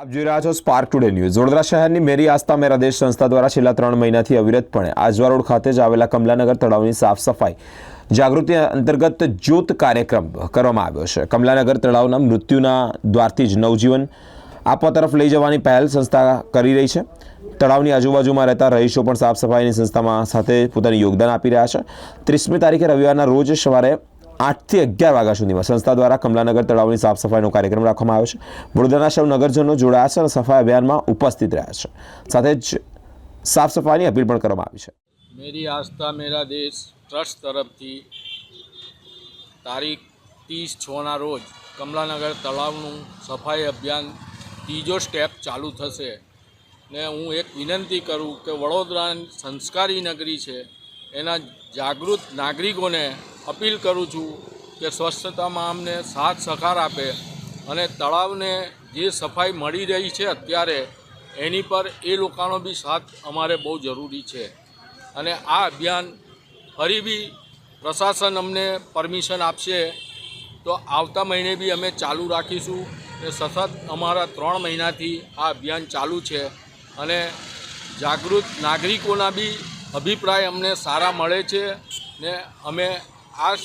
આપ જોઈ રહ્યા છો સ્પાર્ક ટુડે ન્યૂઝ વડોદરા શહેરની મેરી આસ્થા મેરા દેશ સંસ્થા દ્વારા છેલ્લા ત્રણ મહિનાથી અવિરતપણે આજવા રોડ ખાતે જ આવેલા કમલાનગર તળાવની સાફ સફાઈ જાગૃતિ અંતર્ગત જ્યોત કાર્યક્રમ કરવામાં આવ્યો છે. કમલાનગર તળાવના મૃત્યુના દ્વારથી જ નવજીવન આપવા તરફ લઈ જવાની પહેલ સંસ્થા કરી રહી છે. તળાવની આજુબાજુમાં રહેતા રહીશો પણ સાફ સફાઈની સંસ્થામાં સાથે પોતાનું યોગદાન આપી રહ્યા છે. ત્રીસમી તારીખે રવિવારના રોજ સવારે આઠથી અગિયાર વાગ્યા સુધીમાં સંસ્થા દ્વારા કમલાનગર તળાવની સાફ સફાઈનો કાર્યક્રમ રાખવામાં આવ્યો છે. વડોદરાના સૌ નગરજનો જોડાયા છે અને સફાઈ અભિયાનમાં ઉપસ્થિત રહ્યા છે. સાથે જ સાફ સફાઈની અપીલ પણ કરવામાં આવી છે. મેરી આસ્થા, મેરા દેશ, ટ્રસ્ટ તરફથી તારીખ ત્રીસ છના રોજ કમલાનગર તળાવનું સફાઈ અભિયાન ત્રીજો સ્ટેપ ચાલુ થશે. ને હું એક વિનંતી કરું કે વડોદરા સંસ્કારી નગરી છે, એના જાગૃત નાગરિકોને અપીલ કરું છું કે સ્વચ્છતામાં અમને સાથ સહકાર આપે અને તળાવને જે સફાઈ મળી રહી છે અત્યારે, એની પર એ લોકોનો બી સાથ અમારે બહુ જરૂરી છે. અને આ અભિયાન ફરી બી પ્રશાસન અમને પરમિશન આપશે, તો આવતા મહિને બી અમે ચાલુ રાખીશું. ને સતત અમારા ત્રણ મહિનાથી આ અભિયાન ચાલુ છે અને જાગૃત નાગરિકોના બી અભિપ્રાય અમને સારા મળે છે ને અમે આ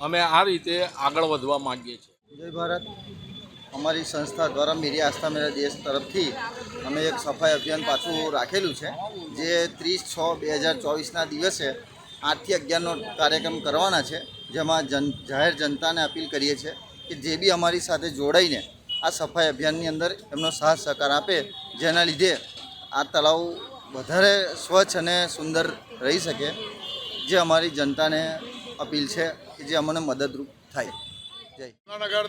અમે આ રીતે આગળ વધવા માગીએ છીએ. જય ભારત. અમારી સંસ્થા દ્વારા મેરી આસ્થા મેરા દેશ તરફથી અમે એક સફાઈ અભિયાન પાછું રાખેલું છે, જે ત્રીસ છ બે હજાર ચોવીસના દિવસે આઠથી અગિયારનો કાર્યક્રમ કરવાના છે, જેમાં જન જાહેર જનતાને અપીલ કરીએ છીએ કે જે બી અમારી સાથે જોડાઈને આ સફાઈ અભિયાનની અંદર એમનો સાથ સહકાર આપે, જેના લીધે આ તળાવ વધારે સ્વચ્છ અને સુંદર રહી શકે. જે અમારી જનતાને અપીલ છે કે જે અમને મદદરૂપ થાય. જય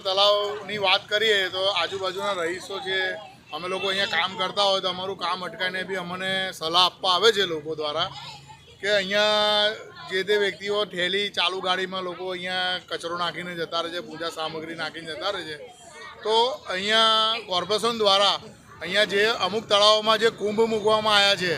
તળાવની વાત કરીએ તો આજુબાજુના રહીશો છે, અમે લોકો અહીંયા કામ કરતા હોય તો અમારું કામ અટકાઈને બી અમને સલાહ આપવા આવે છે લોકો દ્વારા કે અહીંયા જે તે વ્યક્તિઓ ઠેલી ચાલુ ગાડીમાં લોકો અહીંયા કચરો નાખીને જતા રહે છે, પૂજા સામગ્રી નાખીને જતા રહે છે. તો અહીંયા કોર્પોરેશન દ્વારા અહીંયા જે અમુક તળાવોમાં જે કુંભ મૂકવામાં આવ્યા છે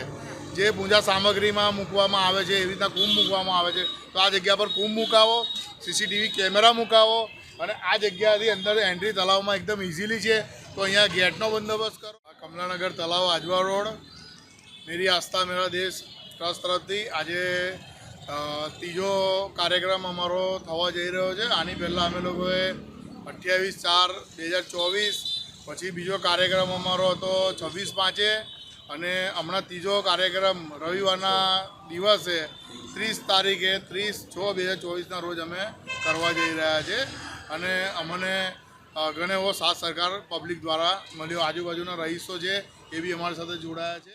જે પૂજા સામગ્રીમાં મૂકવામાં આવે છે, એવી રીતના કુંભ મૂકવામાં આવે છે. તો આ જગ્યા પર કુંભ મુકાવો, સીસીટીવી કેમેરા મુકાવો અને આ જગ્યાથી અંદર એન્ટ્રી તળાવમાં એકદમ ઇઝીલી છે. તો અહીંયા ગેટનો બંદોબસ્ત કરો. કમલાનગર તળાવ આજવા રોડ. મેરી આસ્થા, મેરા દેશ, ટ્રસ્ટ તરફથી આજે ત્રીજો કાર્યક્રમ અમારો થવા જઈ રહ્યો છે. આની પહેલાં અમે લોકોએ અઠ્યાવીસ ચાર બે હજાર ચોવીસ, પછી બીજો કાર્યક્રમ અમારો હતો છવ્વીસ પાંચે. અને હમણાં ત્રીજો કાર્યક્રમ રવિવારના દિવસે ત્રીસ તારીખે ત્રીસ છ બે હજાર ચોવીસના રોજ અમે કરવા જઈ રહ્યા છે. અને અમને ઘણે એવો સાથ સરકાર પબ્લિક દ્વારા મળ્યો. આજુબાજુના રહીશો છે એ બી અમારી સાથે જોડાયા છે.